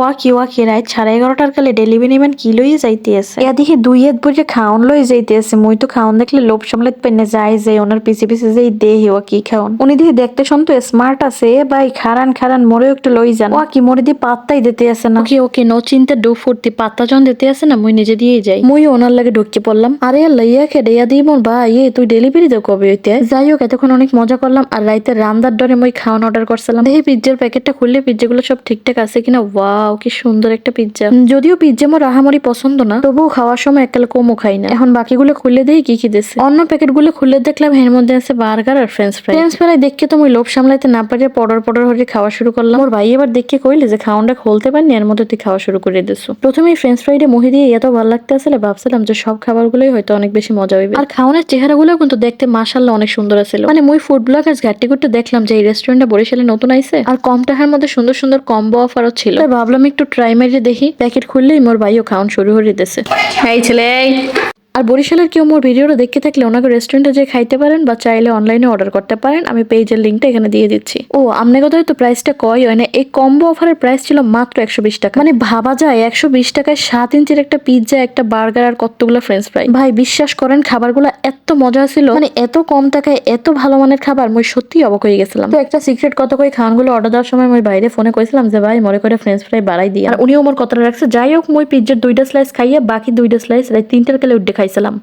ওয়াকি ওয়াকি রাইত সাড়ে এগারোটার কালে ডেলিভারি ম্যান কি লইয়ে যাইতে আছে? এ দেখি দুই হাত বইরে খাওন লই যাইতে আছে। মুই তো খাওন দেখলে লোভ সামলাতে পেনে যাই যে ওনার পিছে পিছে যেই দেহি ওয়া কি খাওন? উনি দিয়ে দেখতে শুনতো স্মার্ট আছে। ভাই খারান খারান মোরেও একটু লই যান। ওয়া কি মোরে দিয়ে পাত্তাই দিতে আছে না। ওকে ওকে নো চিন্তা ডু ফুর্তি। পাত্তা জন দিতে আছে না মুই নিজে দিয়েই যাই। মুই ওনার লাগে ঢুকতে পড়লাম। আরে আল্লাহ ইয়া খেডে ইয়া দিই মোর ভাই এ তুই ডেলিভারি দে কবে হইতে? যাই হোক এতক্ষণ অনেক মজা করলাম। আর রাইতে রান্দার ডরে মুই খাওয়ান অর্ডার করছিলাম। দেখি পিজ্জার প্যাকেটটা খুললে পিজ্জাগুলো সব ঠিকঠাক আছে কিনা? ওয়াও, কি সুন্দর একটা পিজ্জা যদিও পিজ্জা মোর রাহামরি পছন্দ না, তবুও খাওয়ার সময় এককালে কমও খাই না। এখন বাকিগুলো খুলে দেই কি কি দিছে। অন্য প্যাকেটগুলো খুলে দেখলাম, এর মধ্যে আছে বার্গার আর ফ্রেঞ্চ ফ্রাই ফ্রেঞ্চ ফ্রাই দেখে তো মুই লোভ সামলাইতে না পারে পডর পডর হয়ে খাওয়া শুরু করলাম। ওর ভাই এবার দেখে কইলে যে খাওয়ানটা খুলতে পারিনি, এর মধ্যে তুই খাওয়া শুরু করে দিছো প্রথমে ফ্রেঞ্চ ফ্রাইটা মুহি দিয়ে এত ভালো লাগতে আসলে ভাবছিলাম যে সব খাবারগুলোই হয়তো অনেক বেশি মজা হইবে। আর খাওয়ানোর চেহারাগুলো কিন্তু দেখতে মাশাল্লাহ অনেক সুন্দর আছিল। মানে মুই ফুড ব্লগার ঘাটটি করতে দেখলাম যে এই রেস্টুরেন্টটা বরিশালে নতুন আইছে, আর কম টাকার মধ্যে সুন্দর সুন্দর কম্বো অফারও ছিল। তাই ভাবলাম একটু ট্রাই মেরে দেখি প্যাকেট খুললেই মোর ভাইও খাওয়ান শুরু হয়ে দিতেছে এই ছেলে। আর বরিশালের কেউ মোর ভিডিওটা দেখতে থাকলে ওনাকে রেস্টুরেন্টে যে খাইতে পারেন বা চাইলে অনলাইনে অর্ডার করতে পারেন। আমি পেজের লিঙ্কটা এখানে দিয়ে দিচ্ছি। ও, আপনার কথা তো প্রাইসটা কয় হয় না? এই কম্বো অফারের প্রাইস ছিল মাত্র একশো বিশ টাকা। মানে ভাবা যায়, একশো বিশ টাকায় সাত ইঞ্চির একটা পিৎজা একটা বার্গার আর কতগুলো ফ্রেঞ্চ ফ্রাই ভাই, বিশ্বাস করেন, খাবারগুলো এত মজা ছিল। মানে এত কম টাকায় এত ভালো মানের খাবার, মই সত্যি অবাক হয়ে গেছিলাম। তো একটা সিক্রেট কত করে খানগুলো অর্ডার দেওয়ার সময় মই বাইরে ফোনে কইছিলাম যে, ভাই, মনে করে ফ্রেঞ্চ ফ্রাই বাড়াই দিয়ে আর উনিও আমার কথাটা রাখছে, যাই হোক, মই পিৎজার দুইটা স্লাইস খাইয়ে বাকি দুইটা স্লাইস তিনটার কালে উঠে খাইছিলাম